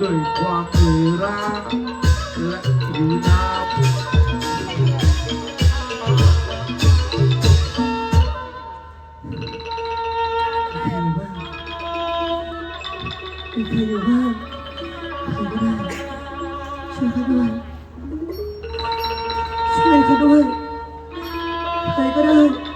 ด้วยความเหนื่อยล้าและหิวน้ำมีใครอยู่บ้างมีใครอยู่บ้างใครก็ได้ช่วยเขาด้วย ช่วยเขาด้วย ใครก็ได้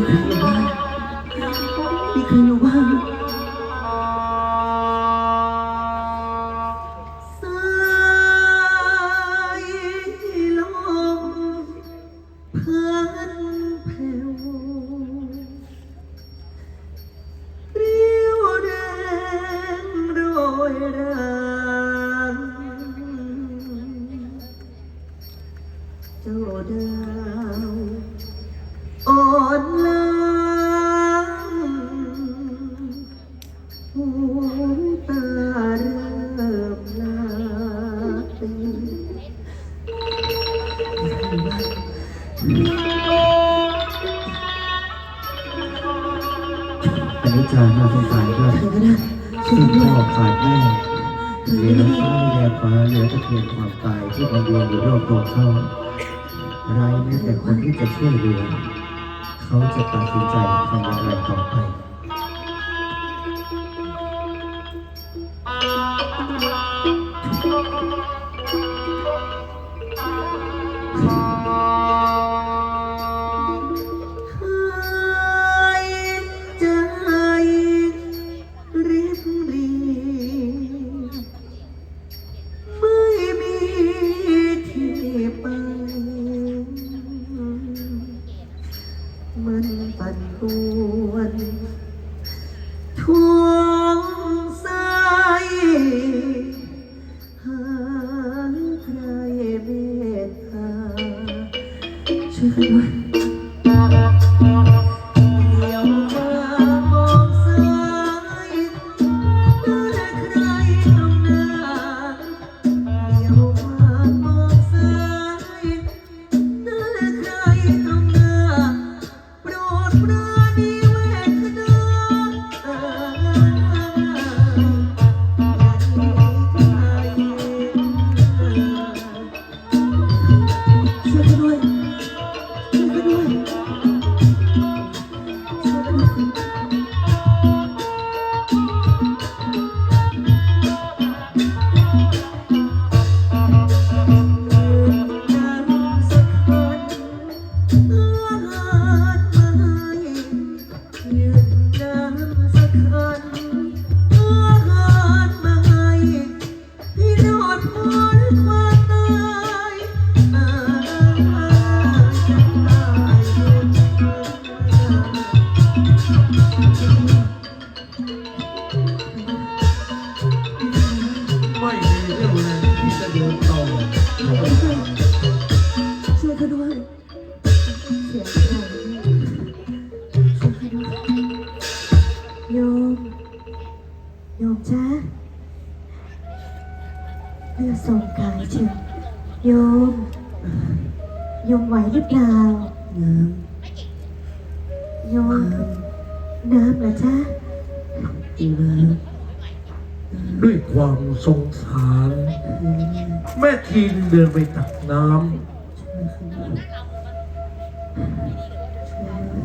มีใครอยู่บ้างมีใครอยู่บ้างสายลมพัดแผ่วเรียวแดงโรยราเจ้าดาว อันนี้จาน่าสงสารครับใครก็ได้ช่วยซึ่งด้วยพ่อขาดแม่เหลือฟ้าแลฟ้าเหลือแต่เพียงความตายที่มันเวียนอยู่รอบตัวเขาไรแม้แต่คนที่จะช่วยเหลือ เขาจะตัดสินใจทำอย่างไรต่อไป ย่าหนีใครช่วยกันด้วย ยมไหวหรือเปล่า น้โยมน้ำเหรอจ้าำอีน้ด้วยความสงสารแม่ทีนเดินไปตักน้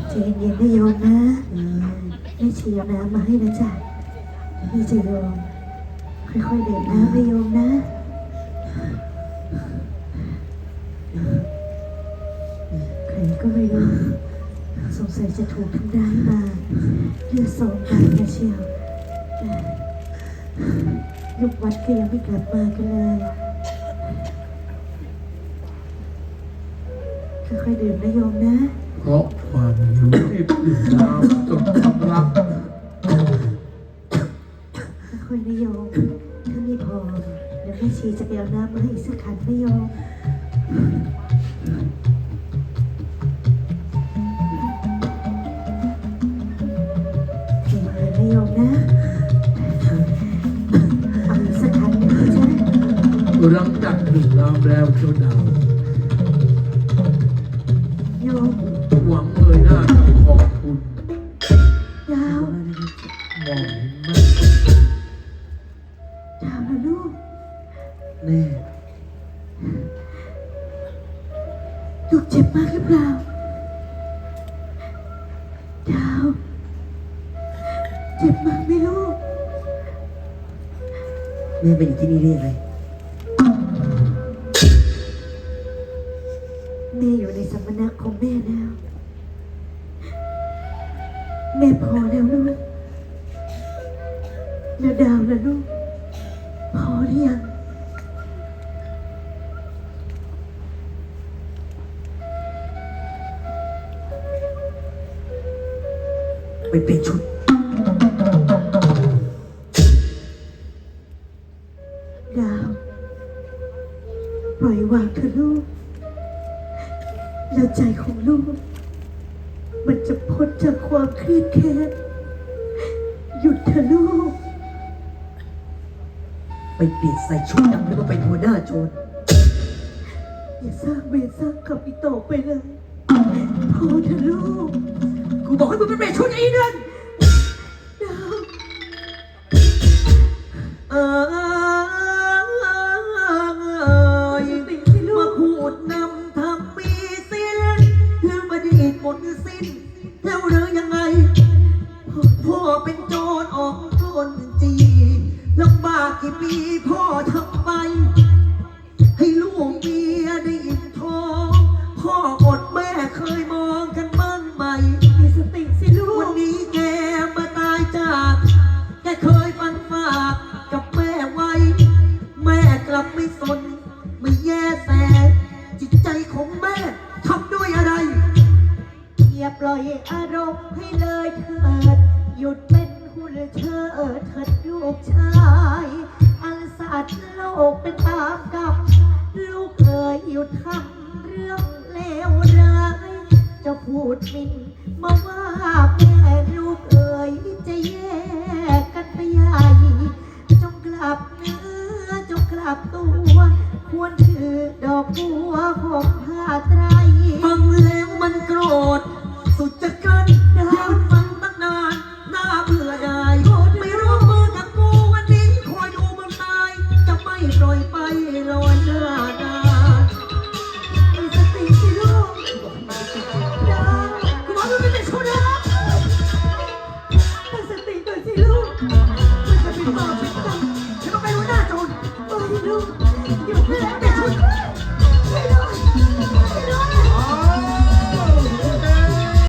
ใจเย็นๆนะโยมนะไม่เชียวน้ำมาให้นะจ๊ะนี่จะโยมค่อยๆเดินน้ำไปโยมนะ ใครก็ไม่รู้ สงสัยจะถูกทำร้ายมาเลือดสองกันนะเชียวยุควัดก็ยังไม่กลับมากันเลยค่อยๆดื่มนะโยมนะำเพราะความหิวที่ดื่มน้ำจนทำรักค่อยๆนะโยมถ้าไม่พอเดี๋ยวแม่ชีจะไปเอาน้ำมาให้อีกสักขันนะโยม นะโยมนะเอาอีกสักขันหนึ่งนะจ๊ะหลังจากดื่มน้ำแล้วเจ้าดาวโยมหวังเอยหน้าจะขอบคุณดาวมองเห็นไหมดาวนะลูกแม่ลูกเจ็บมากหรือเปล่า ดาว เจ็บมาก แม่เป็นอยู่ที่นี่ได้ยังไงแม่อยู่ในสมณะของแม่แล้ว แม่พอแล้วลูกแล้วดาวนะลูก พอหรือยังไปเปลี่ยนชุดด ใจของลูก มันจะพ้นจากความเครียดแค้นหยุดเถอะลูก ไปเปลี่ยนใส่ชุดดำแล้วมาเป็นหัวหน้าโจรอย่าสร้างเวรสร้างกรรมอีกต่อไปเลยพอเถอะลูก กูบอกให้มึงไปเปลี่ยนชุดไอ้เดือน หมดสิ้น แล้วหรือยังไง พ่อเป็นโจรออกโจรจีลำบากกี่ปี ปล่อยอารมณ์ให้เลยเถิด หยุดเป็นหุ่นเชิดเถิดลูกชาย อันสัตว์โลกเป็นตามกับลูกเอ๋ยหยุดทำเรื่องเลวร้าย จะพูดมินมาว่าแม่ลูกเอ๋ยจะแยกกันไปใหญ่จงกลับเนื้อจงกลับตัว ควรถือดอกบัวของผ้าไตร